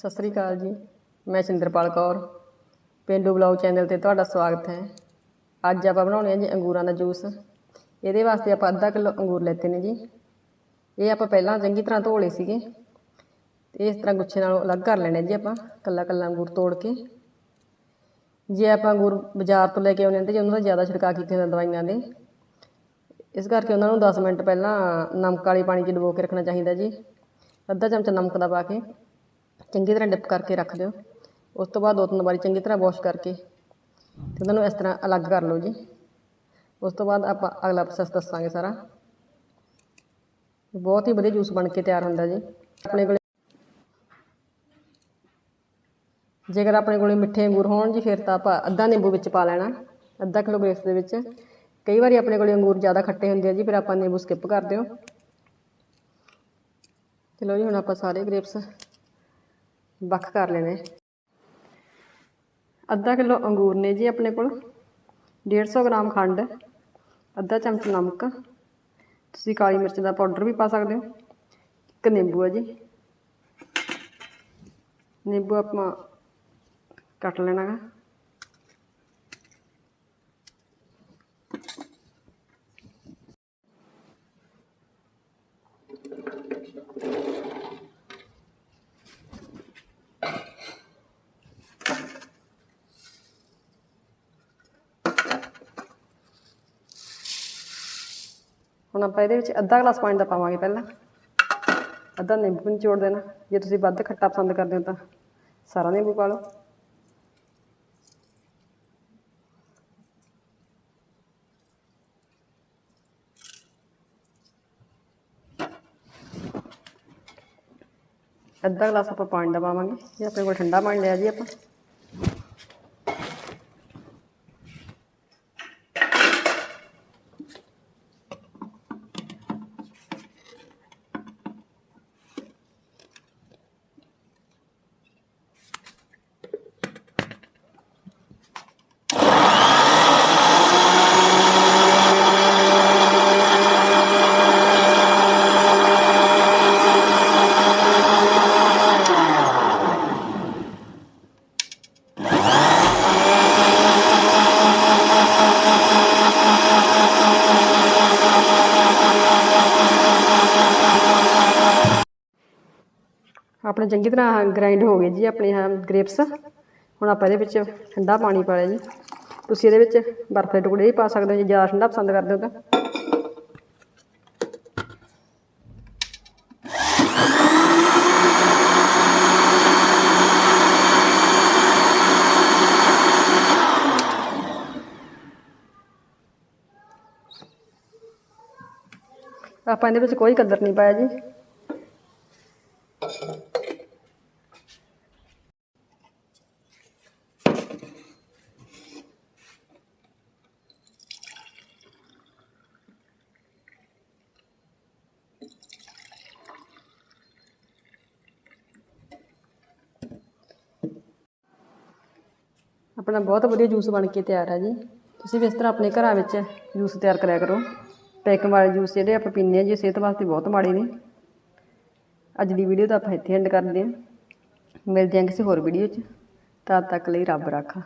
ਸਤਿ ਸ੍ਰੀ ਅਕਾਲ ਜੀ, ਮੈਂ ਸਿੰਦਰਪਾਲ ਕੌਰ। ਪੇਂਡੂ ਬਲੌਗ ਚੈਨਲ ਤੇ ਤੁਹਾਡਾ ਸਵਾਗਤ ਹੈ। ਅੱਜ ਆਪਾਂ ਬਣਾਉਣੇ ਆ ਜੀ ਅੰਗੂਰਾਂ ਦਾ ਜੂਸ। ਇਹਦੇ ਵਾਸਤੇ ਆਪਾਂ ਅੱਧਾ ਕਿਲੋ ਅੰਗੂਰ ਲੈਤੇ ਨੇ ਜੀ। ਇਹ ਆਪਾਂ ਪਹਿਲਾਂ ਚੰਗੀ ਤਰ੍ਹਾਂ ਧੋ ਲਏ ਸੀਗੇ। ਤੇ ਇਸ ਤਰ੍ਹਾਂ ਗੁੱਛੇ ਨਾਲੋਂ ਅਲੱਗ ਕਰ ਲੈਣੇ ਜੀ ਆਪਾਂ, ਕੱਲਾ ਕੱਲਾ ਅੰਗੂਰ ਤੋੜ ਕੇ। ਜੇ ਆਪਾਂ ਅੰਗੂਰ ਬਾਜ਼ਾਰ ਤੋਂ ਲੈ ਕੇ ਆਉਂਦੇ ਹਾਂ ਤੇ ਉਹਨਾਂ ਦਾ ਜ਼ਿਆਦਾ ਛਿੜਕਾਅ ਕੀਤੇ ਹੁੰਦੇ ਦਵਾਈਆਂ ਦੇ। ਇਸ ਕਰਕੇ ਉਹਨਾਂ ਨੂੰ 10 ਮਿੰਟ ਪਹਿਲਾਂ ਨਮਕ ਵਾਲੇ ਪਾਣੀ 'ਚ ਡੁਬੋ ਕੇ ਰੱਖਣਾ ਚਾਹੀਦਾ ਜੀ। ਅੱਧਾ ਚਮਚਾ ਨਮਕ ਦਾ ਪਾ ਕੇ। ਚੰਗੀ ਤਰ੍ਹਾਂ ਡਿਪ ਕਰਕੇ ਰੱਖ ਦਿਓ। ਉਸ ਤੋਂ ਬਾਅਦ ਦੋ ਤਿੰਨ ਵਾਰੀ ਚੰਗੀ ਤਰ੍ਹਾਂ ਵਾਸ਼ ਕਰਕੇ ਤੇ ਉਹਨਾਂ ਨੂੰ ਇਸ ਤਰ੍ਹਾਂ ਅਲੱਗ ਕਰ ਲਓ ਜੀ। ਉਸ ਤੋਂ ਬਾਅਦ ਆਪਾਂ ਅਗਲਾ ਪ੍ਰੋਸੈਸ ਦੱਸਾਂਗੇ ਸਾਰਾ। ਬਹੁਤ ਹੀ ਵਧੀਆ ਜੂਸ ਬਣ ਕੇ ਤਿਆਰ ਹੁੰਦਾ ਜੀ। ਆਪਣੇ ਕੋਲ ਜੇਕਰ ਆਪਣੇ ਕੋਲ ਮਿੱਠੇ ਅੰਗੂਰ ਹੋਣ ਜੀ, ਫਿਰ ਤਾਂ ਆਪਾਂ ਅੱਧਾ ਨਿੰਬੂ ਵਿੱਚ ਪਾ ਲੈਣਾ, ਅੱਧਾ ਕਿਲੋ ਗ੍ਰੇਪਸ ਦੇ ਵਿੱਚ। ਕਈ ਵਾਰੀ ਆਪਣੇ ਕੋਲ ਅੰਗੂਰ ਜ਼ਿਆਦਾ ਖੱਟੇ ਹੁੰਦੇ ਆ ਜੀ, ਫਿਰ ਆਪਾਂ ਨਿੰਬੂ ਸਕਿਪ ਕਰ ਦਿਓ। ਚਲੋ ਜੀ, ਹੁਣ ਆਪਾਂ ਸਾਰੇ ਗ੍ਰੇਪਸ ਵੱਖ ਕਰ ਲੈਣੇ। ਅੱਧਾ ਕਿਲੋ ਅੰਗੂਰ ਨੇ ਜੀ ਆਪਣੇ ਕੋਲ 150 ਗ੍ਰਾਮ ਖੰਡ, ਅੱਧਾ ਚਮਚ ਨਮਕ, ਤੁਸੀਂ ਕਾਲੀ ਮਿਰਚ ਦਾ ਪਾਊਡਰ ਵੀ ਪਾ ਸਕਦੇ ਹੋ। ਇੱਕ ਨਿੰਬੂ ਹੈ ਜੀ। ਨਿੰਬੂ ਆਪਾਂ ਕੱਟ ਲੈਣਾ ਹੁਣ ਆਪਾਂ ਇਹਦੇ ਵਿੱਚ ਅੱਧਾ ਗਲਾਸ ਪਾਣੀ ਦਾ ਪਾਵਾਂਗੇ ਪਹਿਲਾਂ। ਅੱਧਾ ਨਿੰਬੂ ਨਿਚੋੜ ਦੇਣਾ। ਜੇ ਤੁਸੀਂ ਵੱਧ ਖੱਟਾ ਪਸੰਦ ਕਰਦੇ ਹੋ ਤਾਂ ਸਾਰਾ ਨਿੰਬੂ ਪਾ ਲਓ। ਅੱਧਾ ਗਲਾਸ ਆਪਾਂ ਪਾਣੀ ਦਾ ਪਾਵਾਂਗੇ। ਜੇ ਆਪਣੇ ਕੋਲ ਠੰਡਾ ਪਾਣੀ ਲਿਆ ਜੀ ਆਪਾਂ। ਆਪਣੇ ਚੰਗੀ ਤਰ੍ਹਾਂ ਗ੍ਰਾਈਂਡ ਹੋ ਗਏ ਜੀ ਆਪਣੇ ਆਹ ਗ੍ਰੇਪਸ ਹੁਣ ਆਪਾਂ ਇਹਦੇ ਵਿੱਚ ਠੰਡਾ ਪਾਣੀ ਪਾ ਲਿਆ ਜੀ। ਤੁਸੀਂ ਇਹਦੇ ਵਿੱਚ ਬਰਫ਼ ਦੇ ਟੁਕੜੇ ਵੀ ਪਾ ਸਕਦੇ ਹੋ ਜੇ, ਜ਼ਿਆਦਾ ਠੰਡਾ ਪਸੰਦ ਕਰਦੇ ਹੋ ਤਾਂ। ਆਪਾਂ ਇਹਦੇ ਵਿੱਚ ਕੋਈ ਕਲਰ ਨਹੀਂ ਪਾਇਆ ਜੀ। ਆਪਣਾ ਬਹੁਤ ਵਧੀਆ ਜੂਸ ਬਣ ਕੇ ਤਿਆਰ ਆ ਜੀ। ਤੁਸੀਂ ਵੀ ਇਸ ਤਰ੍ਹਾਂ ਆਪਣੇ ਘਰਾਂ ਵਿੱਚ ਜੂਸ ਤਿਆਰ ਕਰਿਆ ਕਰੋ। ਪੈਕਿੰਗ ਵਾਲੇ ਜੂਸ ਜਿਹੜੇ ਆਪਾਂ ਪੀਂਦੇ ਹਾਂ ਜੀ, ਸਿਹਤ ਵਾਸਤੇ ਬਹੁਤ ਮਾੜੇ ਨੇ। ਅੱਜ ਦੀ ਵੀਡੀਓ ਤਾਂ ਆਪਾਂ ਇੱਥੇ ਐਂਡ ਕਰਦੇ ਹਾਂ। ਮਿਲਦੇ ਹਾਂ ਕਿਸੇ ਹੋਰ ਵੀਡੀਓ 'ਚ। ਤਦ ਤੱਕ ਲਈ ਰੱਬ ਰਾਖਾ।